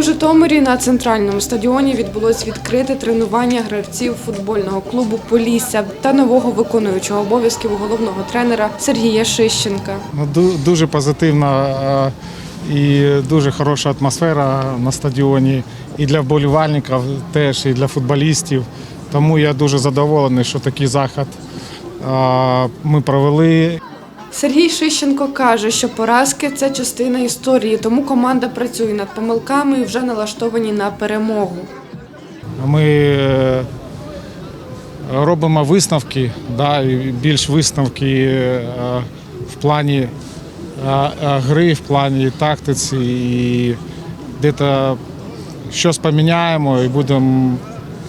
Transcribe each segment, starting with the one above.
Житомирі на центральному стадіоні відбулось відкрите тренування гравців футбольного клубу Полісся та нового виконуючого обов'язків головного тренера Сергія Шищенка. Ну, Дуже позитивна е, і дуже хороша атмосфера на стадіоні і для вболівальників теж, і для футболістів. Тому я дуже задоволений, що такий захід е, ми провели. Сергій Шищенко каже, що поразки це частина історії, тому команда працює над помилками і вже налаштовані на перемогу. Ми е, робимо висновки, да, більш висновки е, в плані е, гри, в плані тактиці і десь щось поміняємо і будемо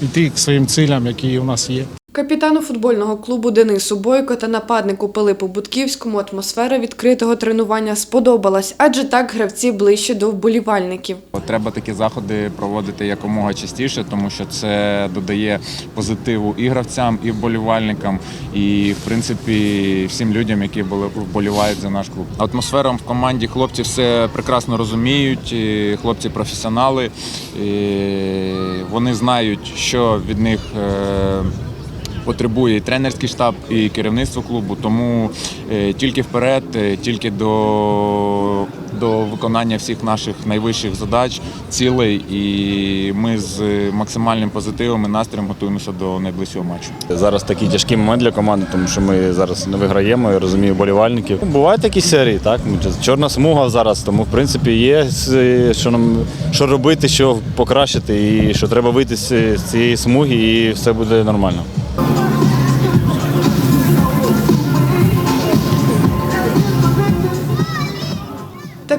йти к своїм цілям, які у нас є. Капітану футбольного клубу Денису Бойко та нападнику Пилипу Будківському атмосфера відкритого тренування сподобалась, адже так гравці ближче до вболівальників. Треба такі заходи проводити якомога частіше, тому що це додає позитиву і гравцям, і вболівальникам, і в принципі всім людям, які вболівають за наш клуб. Атмосфера в команді хлопці все прекрасно розуміють. Хлопці професіонали. Вони знають, що від них. Потребує і тренерський штаб, і керівництво клубу, тому е, тільки вперед, е, тільки до, до виконання всіх наших найвищих задач, цілей, і ми з максимальним позитивом і настроєм готуємося до найближчого матчу. Зараз такий тяжкий момент для команди, тому що ми зараз не виграємо, я розумію болівальників. Бувають такі серії, так. Чорна смуга зараз, тому в принципі є що нам що робити, що покращити, і що треба вийти з цієї смуги, і все буде нормально.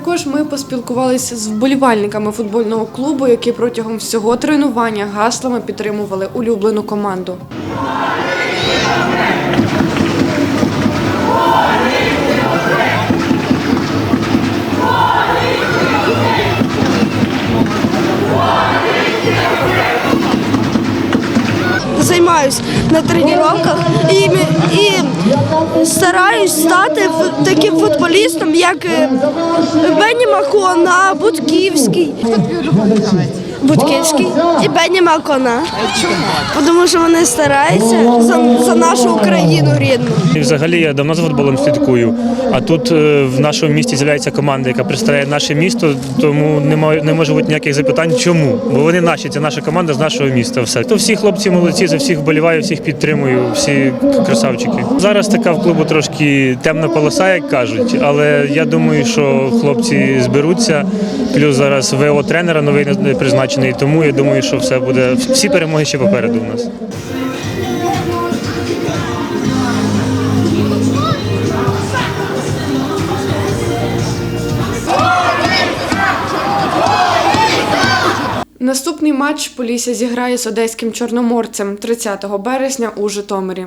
Також ми поспілкувалися з вболівальниками футбольного клубу, які протягом всього тренування гаслами підтримували улюблену команду. займаюсь на тренуваннях і, і стараюсь стати таким футболістом, як е, Бенні Макона, Будківський. Будківський і Бенні Макона. Чому? Тому що вони стараються за, за нашу Україну рідну. І Взагалі я давно за футболом слідкую. А тут е, в нашому місті з'являється команда, яка представляє наше місто, тому не не може бути ніяких запитань, чому. Бо вони наші, це наша команда з нашого міста. Все. То всі хлопці молодці, за всіх вболіваю, всіх підтримую, всі красавчики. Зараз така в клубу трошки темна полоса, як кажуть, але я думаю, що хлопці зберуться. Плюс зараз ВО тренера новий не призначений, тому я думаю, що все буде. Всі перемоги ще попереду у нас. Наступний матч Полісся зіграє з одеським чорноморцем 30 березня у Житомирі.